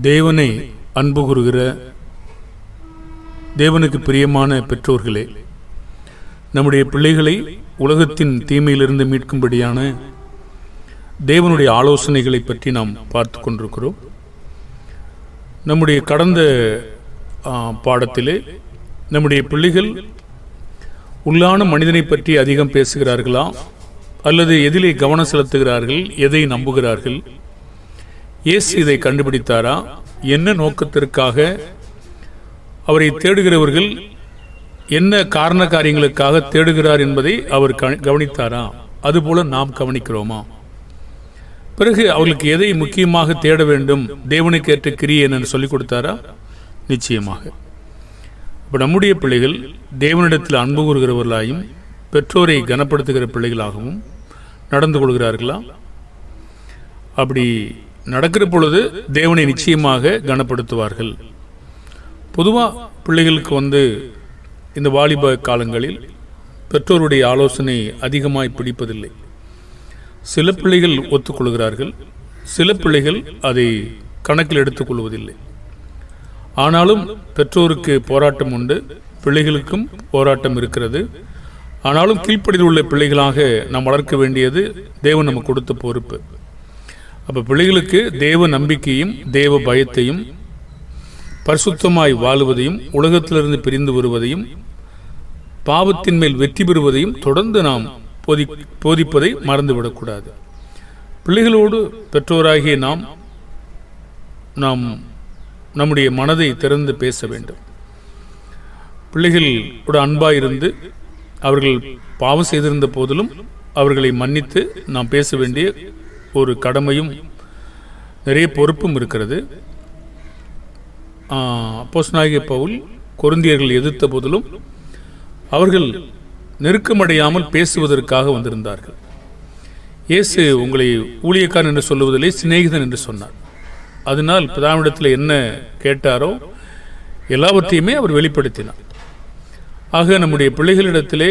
தேவனை அன்பு கூறுகிற தேவனுக்கு பிரியமான பெற்றோர்களே நம்முடைய பிள்ளைகளை உலகத்தின் தீமையிலிருந்து மீட்கும்படியான தேவனுடைய ஆலோசனைகளை பற்றி நாம் பார்த்து கொண்டிருக்கிறோம். நம்முடைய கடந்த பாடத்திலே நம்முடைய பிள்ளைகள் உள்ளான மனிதனை பற்றி அதிகம் பேசுகிறார்களா? அல்லது எதிலே கவனம் செலுத்துகிறார்கள்? எதை நம்புகிறார்கள்? இயேசு இதை கண்டுபிடித்தாரா? என்ன நோக்கத்திற்காக? அவரை தேடுகிறவர்கள் என்ன காரண காரியங்களுக்காக தேடுகிறார் என்பதை அவர் கவனித்தாரா? அதுபோல நாம் கவனிக்கிறோமா? பிறகு அவர்களுக்கு எதை முக்கியமாக தேட வேண்டும்? தேவனுக்கு ஏற்ற கிரியை என்று சொல்லிக் கொடுத்தாரா? நிச்சயமாக. இப்போ நம்முடைய பிள்ளைகள் தேவனிடத்தில் அன்பு கூறுகிறவர்களாயும் பெற்றோரை கனப்படுத்துகிற பிள்ளைகளாகவும் நடந்து கொள்கிறார்களா? அப்படி நடக்கிற பொழுது தேவனை நிச்சயமாக கனப்படுத்துவார்கள். பொதுவாக பிள்ளைகளுக்கு வந்து இந்த வாலிப காலங்களில் பெற்றோருடைய ஆலோசனை அதிகமாய் பிடிப்பதில்லை. சில பிள்ளைகள் ஒத்துக்கொள்கிறார்கள் சில பிள்ளைகள் அதை கணக்கில் எடுத்துக்கொள்வதில்லை ஆனாலும் பெற்றோருக்கு போராட்டம் உண்டு பிள்ளைகளுக்கும் போராட்டம் இருக்கிறது. ஆனாலும் கீழ்ப்படியில் உள்ள பிள்ளைகளாக நாம் வளர்க்க வேண்டியது தேவன் நமக்கு கொடுத்த பொறுப்பு. அப்போ பிள்ளைகளுக்கு தேவ நம்பிக்கையும் தேவ பயத்தையும் பரிசுத்தமாய் வாழுவதையும் உலகத்திலிருந்து பிரிந்து வருவதையும் பாவத்தின் மேல் வெற்றி பெறுவதையும் தொடர்ந்து நாம் போதி போதிப்பதை மறந்துவிடக்கூடாது. பிள்ளைகளோடு பெற்றோராகிய நாம் நாம் நம்முடைய மனதை திறந்து பேச வேண்டும். பிள்ளைகளோட அன்பாக இருந்து அவர்கள் பாவம் செய்திருந்த போதிலும் அவர்களை மன்னித்து நாம் பேச வேண்டிய ஒரு கடமையும் நிறைய பொறுப்பும் இருக்கிறது. அப்போஸ்நாயக பவுல் கொருந்தியர்கள் எதிர்த்த போதிலும் அவர்கள் நெருக்கமடையாமல் பேசுவதற்காக வந்திருந்தார்கள். இயேசு உங்களை ஊழியக்காரன் என்று சொல்லுவதிலே சிநேகிதன் என்று சொன்னார். அதனால் பிதாவிடத்தில் என்ன கேட்டாரோ எல்லாவற்றையுமே அவர் வெளிப்படுத்தினார். ஆக நம்முடைய பிள்ளைகளிடத்திலே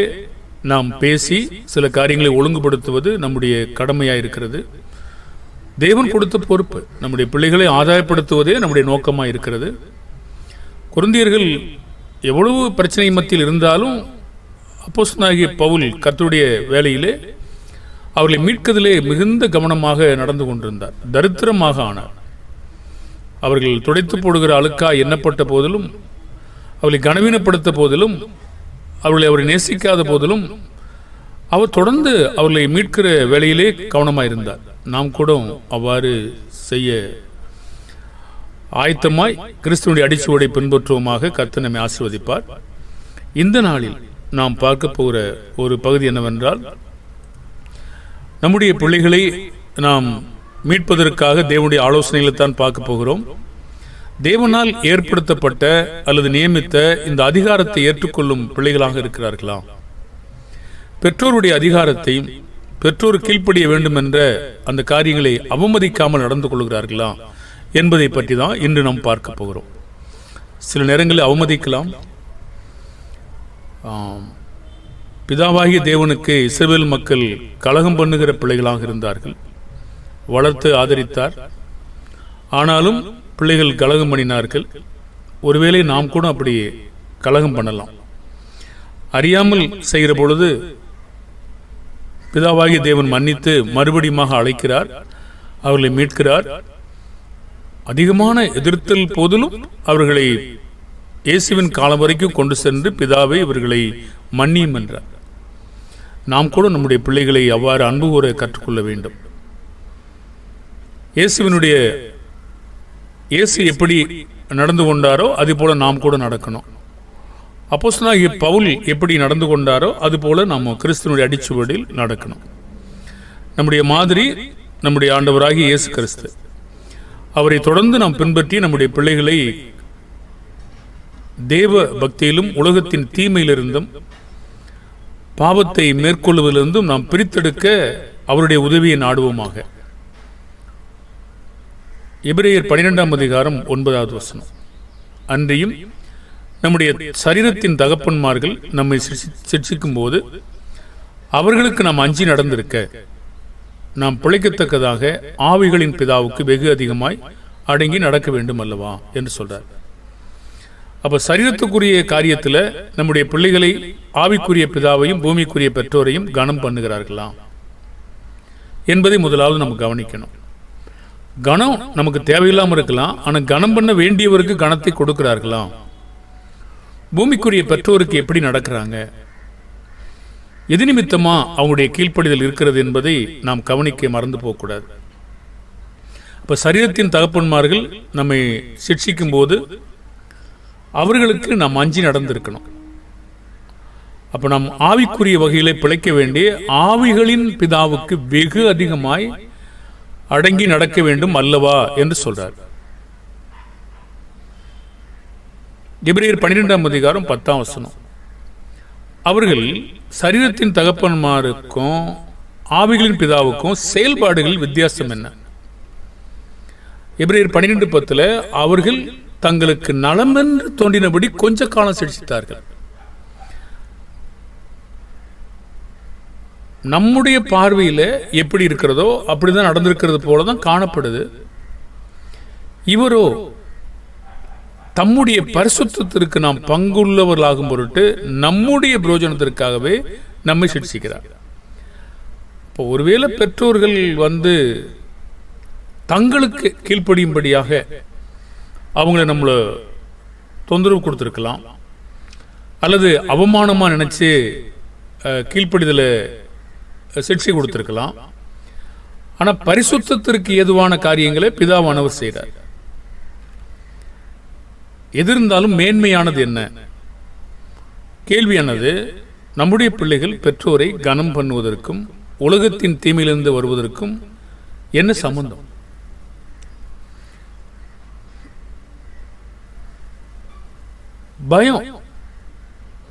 நாம் பேசி சில காரியங்களை ஒழுங்குபடுத்துவது நம்முடைய கடமையாக இருக்கிறது தேவன் கொடுத்த பொறுப்பு நம்முடைய பிள்ளைகளை ஆதாயப்படுத்துவதே நம்முடைய நோக்கமாக இருக்கிறது. குருந்தியர்கள் எவ்வளவு பிரச்சனை மத்தியில் இருந்தாலும் அப்போஸ்தலனாகிய பவுல் கர்த்தருடைய வேலையிலே அவர்களை மீட்கதிலே மிகுந்த கவனமாக நடந்து கொண்டிருந்தார். தரித்திரமாக ஆனார். அவர்கள் துடைத்து போடுகிற அழுக்கா எண்ணப்பட்ட போதிலும் அவளை கனவீனப்படுத்த போதிலும் அவர்களை அவரை நேசிக்காத போதிலும் அவர் தொடர்ந்து அவர்களை மீட்கிற வேலையிலே கவனமாக இருந்தார் நாம் கூட அவ்வாறு செய்ய ஆயத்தமாய் கிறிஸ்துவனுடைய அடிச்சுவடை பின்பற்றுவோமாக கர்த்தர் நம்மை ஆசிர்வதிப்பார். இந்த நாளில் நாம் பார்க்க போகிற ஒரு பகுதி என்னவென்றால் நம்முடைய பிள்ளைகளை நாம் மீட்பதற்காக தேவனுடைய ஆலோசனைகளை தான் பார்க்க போகிறோம். தேவனால் ஏற்படுத்தப்பட்ட அல்லது நியமித்த இந்த அதிகாரத்தை ஏற்றுக்கொள்ளும் பிள்ளைகளாக இருக்கிறார்களா? பெற்றோருடைய அதிகாரத்தையும் பெற்றோர் கீழ்ப்படிய வேண்டும் என்ற அந்த காரியங்களை அவமதிக்காமல் நடந்து கொள்கிறார்களா என்பதை பற்றி தான் இன்று நாம் பார்க்க போகிறோம். சில நேரங்களில் அவமதிக்கலாம். பிதாவாகிய தேவனுக்கு இசைவேல் மக்கள் கலகம் பண்ணுகிற பிள்ளைகளாக இருந்தார்கள். வளர்த்து ஆதரித்தார். ஆனாலும் பிள்ளைகள் கலகம் பண்ணினார்கள். ஒருவேளை நாம் கூட அப்படி கலகம் பண்ணலாம். அறியாமல் செய்கிற பொழுது பிதாவாகிய தேவன் மன்னித்து மறுபடியுமாக அழைக்கிறார். அவர்களை மீட்கிறார். அதிகமான எதிர்த்தல் போதிலும் அவர்களை இயேசுவின் காலம் வரைக்கும் கொண்டு சென்று பிதாவை இவர்களை மன்னியும் என்றார். நாம் கூட நம்முடைய பிள்ளைகளை அவ்வாறு அன்பு கூற கற்றுக்கொள்ள வேண்டும். இயேசுவினுடைய இயேசு எப்படி நடந்து கொண்டாரோ அது போல நாம் கூட நடக்கணும். அப்போஸ்தலனாகிய பவுல் எப்படி நடந்து கொண்டாரோ அதுபோல நாம் கிறிஸ்தனுடைய அடிச்சுவடியில் நடக்கணும். நம்முடைய மாதிரி நம்முடைய ஆண்டவராகிய இயேசு கிறிஸ்து. அவரை தொடர்ந்து நாம் பின்பற்றி நம்முடைய பிள்ளைகளை தேவ பக்தியிலும் உலகத்தின் தீமையிலிருந்தும் பாவத்தை மேற்கொள்வதிலிருந்தும் நாம் பிரித்தெடுக்க அவருடைய உதவியை நாடுவோமாக. எபிரேயர் பனிரெண்டாம் அதிகாரம் ஒன்பதாவது வசனம். அன்றையும் நம்முடைய சரீரத்தின் தகப்பன்மார்கள் நம்மை சிக்ஷிக்கும் போது அவர்களுக்கு நாம் அஞ்சி நடந்திருக்க நாம் பிழைக்கத்தக்கதாக ஆவிகளின் பிதாவுக்கு வெகு அதிகமாய் அடங்கி நடக்க வேண்டும் அல்லவா என்று சொல்றார். அப்ப சரீரத்துக்குரிய காரியத்துல நம்முடைய பிள்ளைகளை ஆவிக்குரிய பிதாவையும் பூமிக்குரிய பெற்றோரையும் கனம் பண்ணுகிறார்களா என்பதை முதலாவது நம்ம கவனிக்கணும். கணம் நமக்கு தேவையில்லாமல் இருக்கலாம் ஆனால் கனம் பண்ண வேண்டியவருக்கு கணத்தை கொடுக்கிறார்களாம் பூமிக்குரிய பெற்றோருக்கு எப்படி நடக்கிறாங்க? எது நிமித்தமா அவங்களுடைய கீழ்ப்படிதல் இருக்கிறது என்பதை நாம் கவனிக்க மறந்து போகக்கூடாது. அப்ப சரீரத்தின் தகப்பன்மார்கள் நம்மை சிக்ஷிக்கும் போது அவர்களுக்கு நாம் அஞ்சி நடந்திருக்கணும். அப்ப நாம் ஆவிக்குரிய வகையிலே பிழைக்க வேண்டிய ஆவிகளின் பிதாவுக்கு வெகு அதிகமாய் அடங்கி நடக்க வேண்டும் அல்லவா என்று சொல்றார். எபிரேயர் பன்னிரெண்டாம் அதிகாரம் பத்தாம் வசனம். அவர்கள் சரீரத்தின் தகப்பன்மாருக்கும் ஆவிகளின் பிதாவுக்கும் செயல்பாடுகளில் வித்தியாசம் என்ன? எபிரேயர் பன்னிரெண்டு பத்தில் அவர்கள் தங்களுக்கு நலமென்று தோன்றினபடி கொஞ்ச காலம் சிகிச்சித்தார்கள் நம்முடைய பார்வையில் எப்படி இருக்கிறதோ அப்படிதான் நடந்திருக்கிறது போல தான் காணப்படுது. இவரோ தம்முடைய பரிசுத்தத்திற்கு நாம் பங்குள்ளவர்களாகும் பொருட்டு நம்முடைய புரோஜனத்திற்காகவே நம்மை சிக்ஷிக்கிறார் இப்போ ஒருவேளை பெற்றோர்கள் வந்து தங்களுக்கு கீழ்ப்படியும்படியாக அவங்கள நம்மளை தொந்தரவு கொடுத்துருக்கலாம். அல்லது அவமானமாக நினச்சி கீழ்ப்படிதலை சிக்ஷை கொடுத்துருக்கலாம். ஆனால் பரிசுத்தத்திற்கு ஏதுவான காரியங்களை பிதாவானவர் செய்கிறார் எதிர்ந்தாலும் மேன்மையானது என்ன? கேள்வியானது நம்முடைய பிள்ளைகள் பெற்றோரை கனம் பண்ணுவதற்கும் உலகத்தின் தீமையிலிருந்து வருவதற்கும் என்ன சம்பந்தம்? பயம்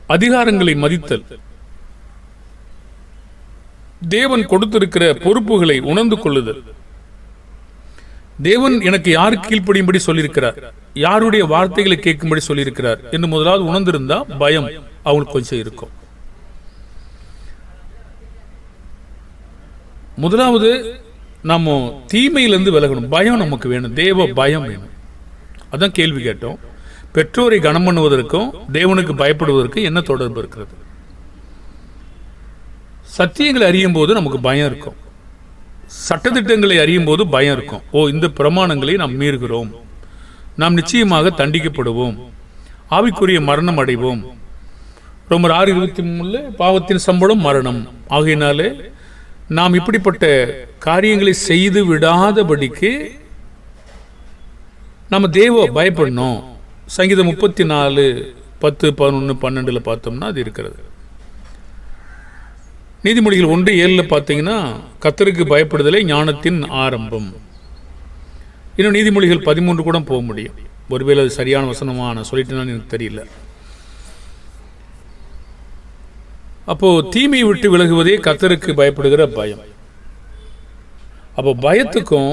அதிகாரங்களை மதித்தல். தேவன் கொடுத்திருக்கிற பொறுப்புகளை உணர்ந்து கொள்ளுதல். தேவன் எனக்கு யார் கீழ்ப்படியும்படி சொல்லியிருக்கிறார்? யாருடைய வார்த்தைகளை கேட்கும்படி சொல்லியிருக்கிறார்? என்று முதலாவது உணர்ந்திருந்தா பயம் அவங்களுக்கு கொஞ்சம் இருக்கும். முதலாவது நம்ம தீமையிலிருந்து விலகணும். பயம் நமக்கு வேணும். தேவ பயம் வேணும். அதான் கேள்வி கேட்டோம். பெற்றோரை கனம் பண்ணுவதற்கும் தேவனுக்கு பயப்படுவதற்கும் என்ன தொடர்பு இருக்கிறது? சத்தியங்களை அறியும் போது நமக்கு பயம் இருக்கும். சட்டத்திட்டங்களை அறியும் போது பயம் இருக்கும். ஓ இந்த பிரமாணங்களை நாம் மீறுகிறோம். நாம் நிச்சயமாக தண்டிக்கப்படுவோம். ஆவிக்குரிய மரணம் அடைவோம். ரொம்ப ஆறு இருபத்தி மூணுல பாவத்தின் சம்பளம் மரணம். ஆகையினாலே நாம் இப்படிப்பட்ட காரியங்களை செய்து விடாதபடிக்கு நம்ம தேவ பயப்படணும். சங்கீதம் முப்பத்தி நாலு பத்து பதினொன்று பன்னெண்டில் பார்த்தோம்னா அது இருக்கிறது. நீதிமொழிகள் ஒன்று ஏழில் பார்த்தீங்கன்னா கத்தருக்கு பயப்படுதலே ஞானத்தின் ஆரம்பம். இன்னும் நீதிமொழிகள் பதிமூன்று கூட போக முடியும். ஒருவேளை அது சரியான வசனமா நான் சொல்லிட்டேன்னு எனக்கு தெரியல. அப்போ தீமையை விட்டு விலகுவதே கத்தருக்கு பயப்படுகிற பயம். அப்போ பயத்துக்கும்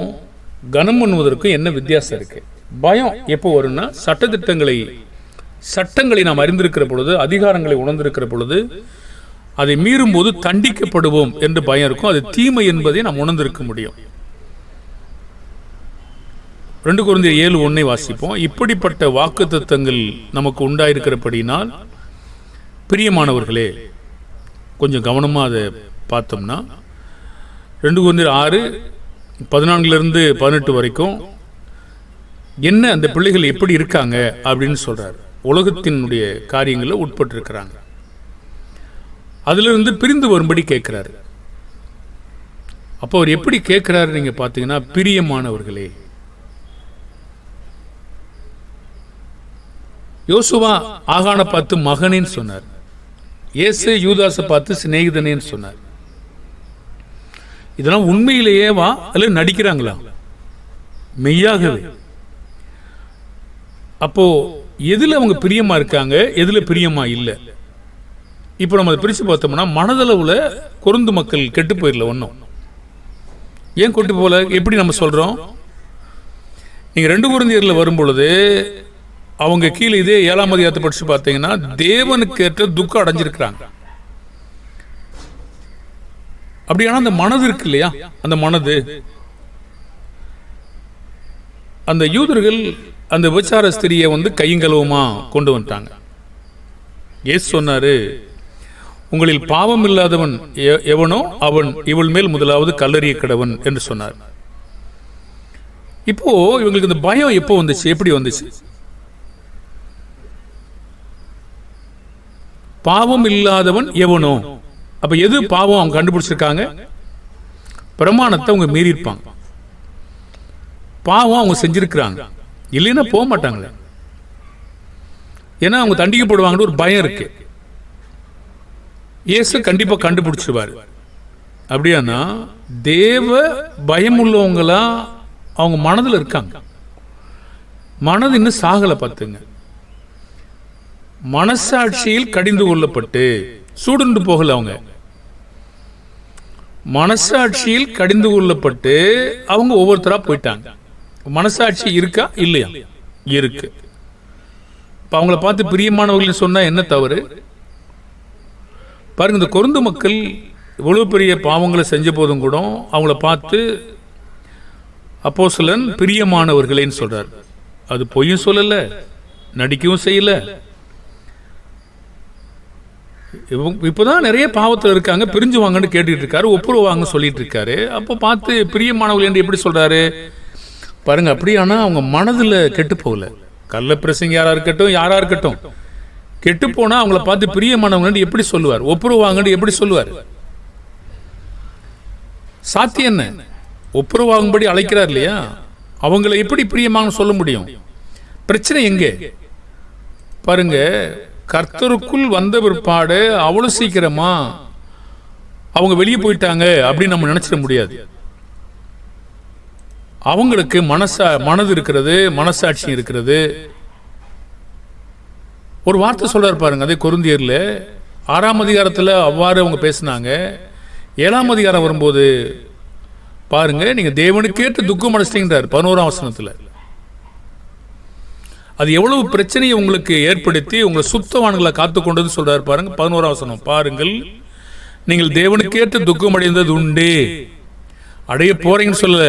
கனம் பண்ணுவதற்கும் என்ன வித்தியாசம் இருக்கு? பயம் எப்போ வரும்னா சட்டத்திட்டங்களை சட்டங்களை நாம் அறிந்திருக்கிற பொழுது அதிகாரங்களை உணர்ந்திருக்கிற பொழுது அதை மீறும் போது தண்டிக்கப்படுவோம் என்று பயம் இருக்கும் அது தீமை என்பதை நாம் உணர்ந்திருக்க முடியும். ரெண்டு குழந்தை ஏழு ஒன்றை வாசிப்போம். இப்படிப்பட்ட வாக்கு தத்துவங்கள் நமக்கு உண்டாயிருக்கிறபடினால் பிரியமானவர்களே கொஞ்சம் கவனமாக அதை பார்த்தோம்னா ரெண்டு குழந்தை ஆறு பதினான்குலேருந்து பதினெட்டு வரைக்கும் என்ன அந்த பிள்ளைகள் எப்படி இருக்காங்க அப்படின்னு சொல்கிறார் உலகத்தினுடைய காரியங்களில் உட்பட்டிருக்கிறாங்க. அதிலிருந்து பிரிந்து வரும்படி கேட்கிறாரு. அப்போ அவர் எப்படி கேட்கிறாரு நீங்க பார்த்தீங்கன்னா பிரியமானவர்களே. யோசுவா ஆகான பார்த்து மகனின்னு சொன்னார். இயேசு யூதாச பார்த்து சிநேகிதனேன்னு சொன்னார். இதெல்லாம் உண்மையிலேயே வா அல்ல நடிக்கிறாங்களா? மெய்யாகவே. அப்போ எதுல அவங்க பிரியமா இருக்காங்க எதுல பிரியமா இல்லை? இப்போ நம்ம அதை பிரித்து பார்த்தோம்னா மனதளவில் குறுந்து மக்கள் கெட்டு போயிடல ஒன்றும் ஏன் கொட்டு போகல எப்படி நம்ம சொல்கிறோம் நீங்கள் ரெண்டு குருந்தியரில் வரும் பொழுது அவங்க கீழே இதே ஏழாம் அதிகாரத்தை படிச்சு பார்த்தீங்கன்னா தேவனுக்கு ஏற்ற துக்கம் அடைஞ்சிருக்கிறாங்க. அப்படியானா அந்த மனது இருக்கு இல்லையா? அந்த மனது. அந்த யூதர்கள் அந்த விபச்சார ஸ்திரியை வந்து கையங்கலவுமா கொண்டு வந்துட்டாங்க. இயேசு சொன்னாரு உங்களில் பாவம் இல்லாதவன் எவனோ அவன் இவள் மேல் முதலாவது கல்லறிய கடவன் என்று சொன்னார். இப்போ இவங்களுக்கு இந்த பயம் எப்போ வந்துச்சு? எப்படி வந்துச்சு? பாவம் இல்லாதவன் எவனோ. அப்ப எது பாவம் அவங்க கண்டுபிடிச்சிருக்காங்க? பிரமாணத்தை அவங்க மீறியிருப்பாங்க பாவம் அவங்க செஞ்சிருக்கிறாங்க. இல்லைன்னா போக மாட்டாங்களே. ஏன்னா அவங்க தண்டிக்கப்படுவாங்கன்னு ஒரு பயம் இருக்கு. இயேசு கண்டிப்பா கண்டுபிடிச்சிருவார். அப்படியானா தேவ பயம் உள்ளவங்களா அவங்க மனதில் இருக்காங்க. மனது இன்னும் சாகலை பார்த்துங்க. மனசாட்சியில் கடிந்து கொள்ளப்பட்டு சூடுண்டு போகல அவங்க. மனசாட்சியில் கடிந்து கொள்ளப்பட்டு அவங்க ஒவ்வொருத்தரா போயிட்டாங்க. மனசாட்சி இருக்கா? இல்லையா? இருக்கு. இப்போ அவங்கள பார்த்து பிரியமானவர்கள் சொன்னா என்ன தவறு? பாருங்க இந்த கொருந்து மக்கள் இவ்வளோ பெரிய பாவங்களை செஞ்ச போதும் கூட அவங்கள பார்த்து அப்போஸ்தலன் பிரியமானவர்களேன்னு சொல்கிறார் அது பொய்யும் சொல்லலை நடிக்கவும் செய்யலை. இப்போ இப்போதான் நிறைய பாவத்தில் இருக்காங்க பிரிஞ்சு வாங்கன்னு கேட்டுட்டு இருக்காரு ஒப்புருவாங்க சொல்லிட்டு இருக்காரு. அப்போ பார்த்து பிரியமானவர்கள் என்று எப்படி சொல்கிறாரு பாருங்க அப்படியானா அவங்க மனதில் கெட்டு போகல. கள்ள பிரசங்க யாராக இருக்கட்டும் யாராக இருக்கட்டும். கெட்டு போனா அவங்கள பார்த்து பிரியமானவங்கன்னு எப்படி சொல்லுவார்? ஒப்புரவாங்கன்னு எப்படி சொல்லுவார்? சாத்தியம் என்ன? ஒப்புரவாகும்படி அழைக்கிறார் இல்லையா? அவங்கள எப்படி பிரியமானு சொல்ல முடியும்? பிரச்சனை எங்கே? பாருங்க கர்த்தருக்குள் வந்த பிற்பாடு அவ்வளவு சீக்கிரமா அவங்க வெளியே போயிட்டாங்க அப்படின்னு நம்ம நினைச்சிட முடியாது. அவங்களுக்கு மனசா மனது இருக்கிறது மனசாட்சி இருக்கிறது. ஒரு வார்த்தை சொல்கிறார் பாருங்க அதே கொருந்தியர்ல. ஆறாம் அதிகாரத்தில் அவ்வாறு அவங்க பேசினாங்க. ஏழாம் அதிகாரம் வரும்போது பாருங்க நீங்க தேவனுக்கேற்று துக்கம் அடைச்சிட்டீங்கிறார் பதினோராம் வசனத்தில். அது எவ்வளவு பிரச்சனையை உங்களுக்கு ஏற்படுத்தி உங்களை சுத்தவான்களை காத்து கொண்டது சொல்றாரு பாருங்க பதினோராம் வசனம். பாருங்கள் நீங்கள் தேவனுக்கேற்று துக்கம் அடைந்தது உண்டு அடைய போறீங்கன்னு சொல்ல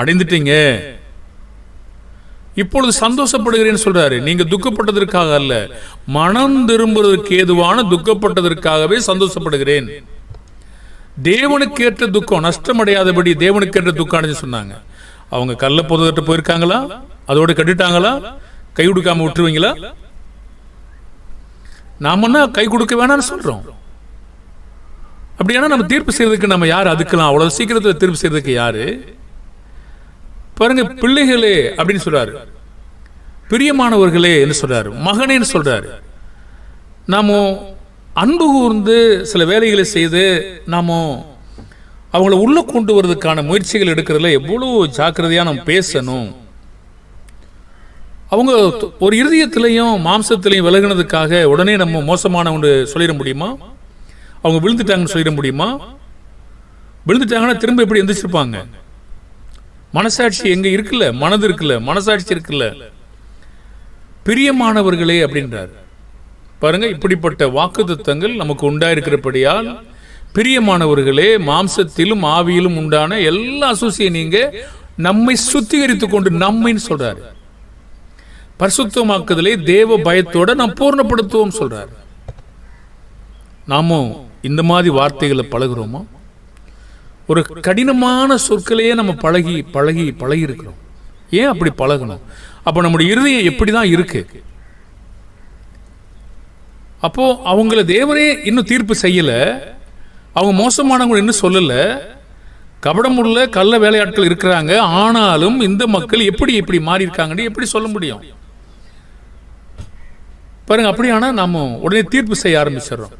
அடைந்துட்டீங்க. இப்பொழுது சந்தோஷப்படுகிறேன்னு சொல்றாரு. நீங்க துக்கப்பட்டதற்காக அல்ல. மனம் திரும்புவதற்கு ஏதுவான துக்கப்பட்டதற்காகவே சந்தோஷப்படுகிறேன். தேவனுக்கேற்ற துக்கம் நஷ்டமடையாதபடி தேவனுக்கேற்ற துக்கம் அடைஞ்சு சொன்னாங்க. அவங்க கல்ல பொதுகிட்ட போயிருக்காங்களா? அதோட கட்டிட்டாங்களா? கை கொடுக்காம விட்டுருவீங்களா? நாமன்னா கை கொடுக்க வேணாம்னு சொல்றோம். அப்படியானா நம்ம தீர்ப்பு செய்யறதுக்கு நம்ம யார் அதுக்கலாம் அவ்வளவு சீக்கிரத்தில் தீர்ப்பு செய்யறதுக்கு யாரு? பாருங்க பிள்ளைகளே அப்படின்னு சொல்றாரு. பிரியமானவர்களே என்று சொல்றாரு. மகனேன்னு சொல்றாரு. நாம அன்பு கூர்ந்து சில வேலைகளை செய்து நாம அவங்கள உள்ள கொண்டு வர்றதுக்கான முயற்சிகள் எடுக்கிறதுல எவ்வளவு ஜாக்கிரதையா நம்ம பேசணும். அவங்க ஒரு இருதயத்திலையும் மாம்சத்திலையும் விலகினதுக்காக உடனே நம்ம மோசமான ஒன்று சொல்லிட முடியுமா? அவங்க விழுந்துட்டாங்கன்னு சொல்லிட முடியுமா? விழுந்துட்டாங்கன்னா திரும்ப எப்படி எந்திரிச்சிருப்பாங்க? மனசாட்சி எங்க இருக்குல்ல? மனது இருக்குல்ல? மனசாட்சி இருக்குல்ல? பிரியமானவர்களே அப்படின்றார். பாருங்க இப்படிப்பட்ட வாக்கு வாக்குத்தத்தங்கள் நமக்கு உண்டாயிருக்கிறபடியால் பிரியமானவர்களே மாம்சத்திலும் ஆவியிலும் உண்டான எல்லா அசூசியை நீங்க நம்மை சுத்திகரித்துக் கொண்டு நம்மைன்னு சொல்றாரு. பரிசுத்தமாக்குதலை தேவ பயத்தோட நாம் பூர்ணப்படுத்துவோம் சொல்றாரு. நாமும் இந்த மாதிரி வார்த்தைகளை பழகுறோமா? ஒரு கடினமான சொற்களையே நம்ம பழகி பழகி பழகி இருக்கிறோம் ஏன் அப்படி பழகணும்? அப்போ நம்முடைய இருதயம் எப்படி தான் இருக்கு? அப்போ அவங்கள தேவரே இன்னும் தீர்ப்பு செய்யலை. அவங்க மோசமானவங்க இன்னும் சொல்லலை. கபடமுள்ள கள்ள வேலையாட்கள் இருக்கிறாங்க. ஆனாலும் இந்த மக்கள் எப்படி எப்படி மாறி இருக்காங்கன்னு எப்படி சொல்ல முடியும்? பாருங்க அப்படியானா நாம உடனே தீர்ப்பு செய்ய ஆரம்பிச்சிடறோம்.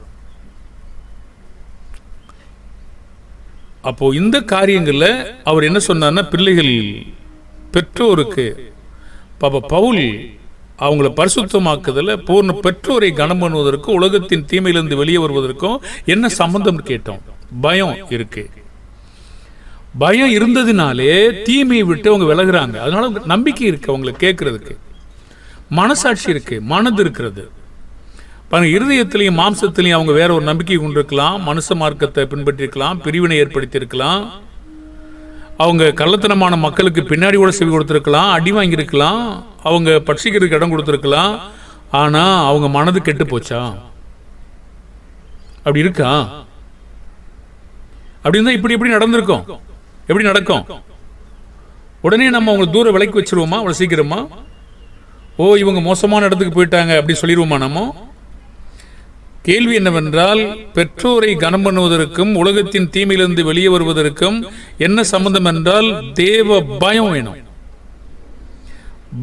அப்போ இந்த காரியங்களில் அவர் என்ன சொன்னார்னா பிள்ளைகள் பெற்றோருக்கு பாபா பவுல் அவங்கள பரிசுத்தமாக்குதல பூர்ண பெற்றோரை கனம் பண்ணுவதற்கும் உலகத்தின் தீமையிலிருந்து வெளியே வருவதற்கும் என்ன சம்பந்தம் கேட்டோம். பயம் இருக்கு. பயம் இருந்ததுனாலே தீமையை விட்டு அவங்க விலகுறாங்க. அதனால நம்பிக்கை இருக்கு அவங்களை கேட்கறதுக்கு. மனசாட்சி இருக்கு மனது இருக்கிறது. பாருங்க இருதயத்திலையும் மாம்சத்திலையும் அவங்க வேற ஒரு நம்பிக்கை கொண்டிருக்கலாம் மனுஷ மார்க்கத்தை பின்பற்றிருக்கலாம் பிரிவினை ஏற்படுத்தியிருக்கலாம். அவங்க கள்ளத்தனமான மக்களுக்கு பின்னாடி கூட செவி கொடுத்துருக்கலாம் அடி வாங்கியிருக்கலாம் அவங்க பட்சிக்கிறதுக்கு இடம் கொடுத்துருக்கலாம் ஆனால் அவங்க மனது கெட்டு போச்சா? அப்படி இருக்கா? அப்படி இருந்தால் இப்படி எப்படி நடந்திருக்கோம்? எப்படி நடக்கும்? உடனே நம்ம அவங்களை தூர விலைக்கு வச்சிருவோமா? அவ்வளோ சீக்கிரமா? ஓ இவங்க மோசமான இடத்துக்கு போயிட்டாங்க அப்படி சொல்லிடுவோமா நம்ம? கேள்வி என்னவென்றால் பெற்றோரை கனம் பண்ணுவதற்கும் உலகத்தின் தீமையிலிருந்து வெளியே வருவதற்கும் என்ன சம்பந்தம் என்றால் தேவ பயம் வேணும்.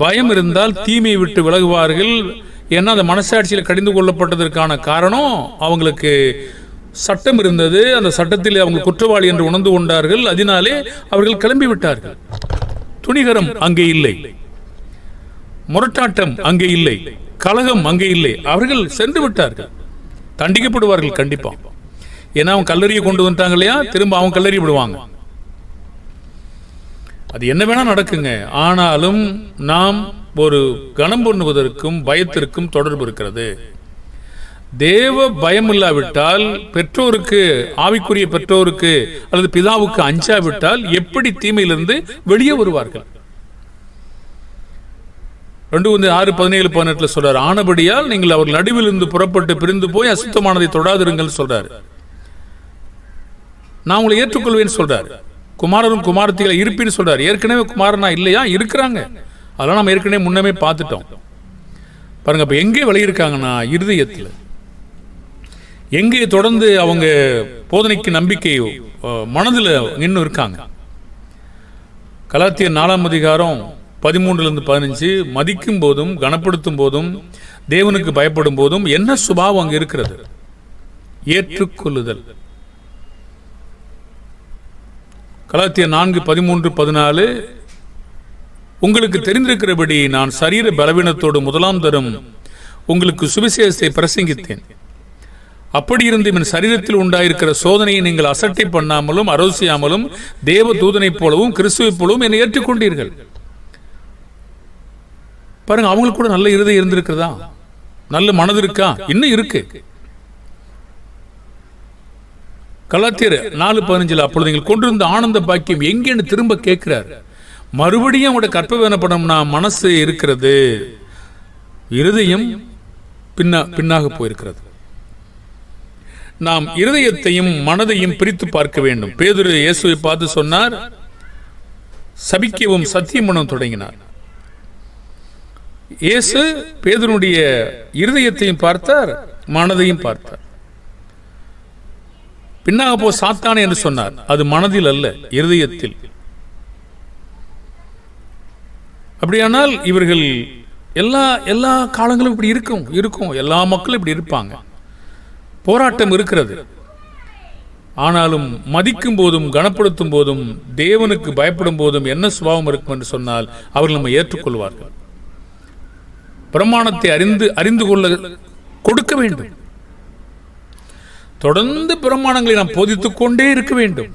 பயம் இருந்தால் தீமையை விட்டு விலகுவார்கள். ஏன்னா அந்த மனசாட்சியில் கடிந்து கொள்ளப்பட்டதற்கான காரணம் அவங்களுக்கு சட்டம் இருந்தது. அந்த சட்டத்தில் அவங்க குற்றவாளி என்று உணர்ந்து கொண்டார்கள். அதனாலே அவர்கள் கிளம்பி விட்டார்கள். துணிகரம் அங்கே இல்லை. முரட்டாட்டம் அங்கே இல்லை. கலகம் அங்கே இல்லை. அவர்கள் சென்று விட்டார்கள். தண்டிக்கப்படுவார்கள் கண்டிப்பாக ஏன்னா அவன் கல்லறியை கொண்டு வந்துட்டாங்க இல்லையா? திரும்ப அவன் கல்லறி விடுவாங்க அது என்ன வேணால் நடக்குங்க. ஆனாலும் நாம் ஒரு கணம் பண்ணுவதற்கும் பயத்திற்கும் தொடர்பு இருக்கிறது. தேவ பயம் இல்லாவிட்டால் பெற்றோருக்கு ஆவிக்குரிய பெற்றோருக்கு அல்லது பிதாவுக்கு அஞ்சாவிட்டால் எப்படி தீமையிலிருந்து வெளியே வருவார்கள்? ரெண்டு வந்து ஆறு பதினேழு பதினெட்டுல சொல்றாரு ஆனபடியால் நீங்கள் அவர்கள் நடுவில் இருந்து புறப்பட்டு பிரிந்து போய் அசுத்தமானதை தொடாதிருங்கள் சொல்றாரு. நான் உங்களை ஏற்றுக்கொள்வேன்னு சொல்றாரு. குமாரரும் குமாரத்திகளை இருப்பின்னு சொல்றாரு. ஏற்கனவே குமாரனா இல்லையா? இருக்கிறாங்க. அதெல்லாம் நம்ம ஏற்கனவே முன்னமே பார்த்துட்டோம். பாருங்க அப்ப எங்கே விளையிருக்காங்கன்னா இருதயத்தில். எங்கே தொடர்ந்து அவங்க போதனைக்கு நம்பிக்கை மனதில் மனதுல இன்னும் இருக்காங்க. கலாத்திய நாலாம் அதிகாரம் பதிமூன்றுலேருந்து பதினஞ்சு மதிக்கும் போதும் கனப்படுத்தும் போதும் தேவனுக்கு பயப்படும் போதும் என்ன சுபாவம் அங்கே இருக்கிறது? ஏற்றுக்கொள்ளுதல். கலாத்திய நான்கு பதிமூன்று பதினாலு உங்களுக்கு தெரிந்திருக்கிறபடி நான் சரீர பலவீனத்தோடு முதலாம் தரும் உங்களுக்கு சுவிசேஷத்தை பிரசங்கித்தேன். அப்படி இருந்து என் சரீரத்தில் உண்டாயிருக்கிற சோதனையை நீங்கள் அசட்டை பண்ணாமலும் அரோசியாமலும் தேவ தூதனைப் போலவும் கிறிஸ்துவைப் போலவும் என்னை ஏற்றுக்கொண்டீர்கள். பாருங்க அவங்களுக்கு கூட நல்ல இருதயம் இருந்திருக்கிறதா? நல்ல மனது இருக்கா? இன்னும் இருக்கு. கலாத்தியர் நாலு பதினஞ்சுல அப்பொழுது நீங்கள் கொண்டிருந்த ஆனந்த பாக்கியம் எங்கேன்னு திரும்ப கேட்கிறார். மறுபடியும் அவங்களோட கற்ப வேணப்படம்னா மனசு இருக்கிறது. இருதயம் பின்னா பின்னாக போயிருக்கிறது. நாம் இருதயத்தையும் மனதையும் பிரித்து பார்க்க வேண்டும். பேதுரு இயேசுவை பார்த்து சொன்னார் சபிக்கவும் சத்தியமனம் தொடங்கினார். இயேசு பேதனுடைய இருதயத்தையும் பார்த்தார் மனதையும் பார்த்தார். பின்னாக போ சாத்தானே என்று சொன்னார். அது மனதில் அல்ல இருதயத்தில். அப்படியானால் இவர்கள் எல்லா எல்லா காலங்களும் இப்படி இருக்கும் இருக்கும். எல்லா மக்களும் இப்படி இருப்பாங்க. போராட்டம் இருக்கிறது. ஆனாலும் மதிக்கும் போதும் கனப்படுத்தும் போதும் தேவனுக்கு பயப்படும் போதும் என்ன சுபாவம் இருக்கும் என்று சொன்னால் அவர்கள் நம்ம ஏற்றுக்கொள்வார்கள். பிரமாணத்தை அறிந்து அறிந்து கொள்ள கொடுக்க வேண்டும். தொடர்ந்து பிரமாணங்களை நாம் போதித்துக் கொண்டே இருக்க வேண்டும்.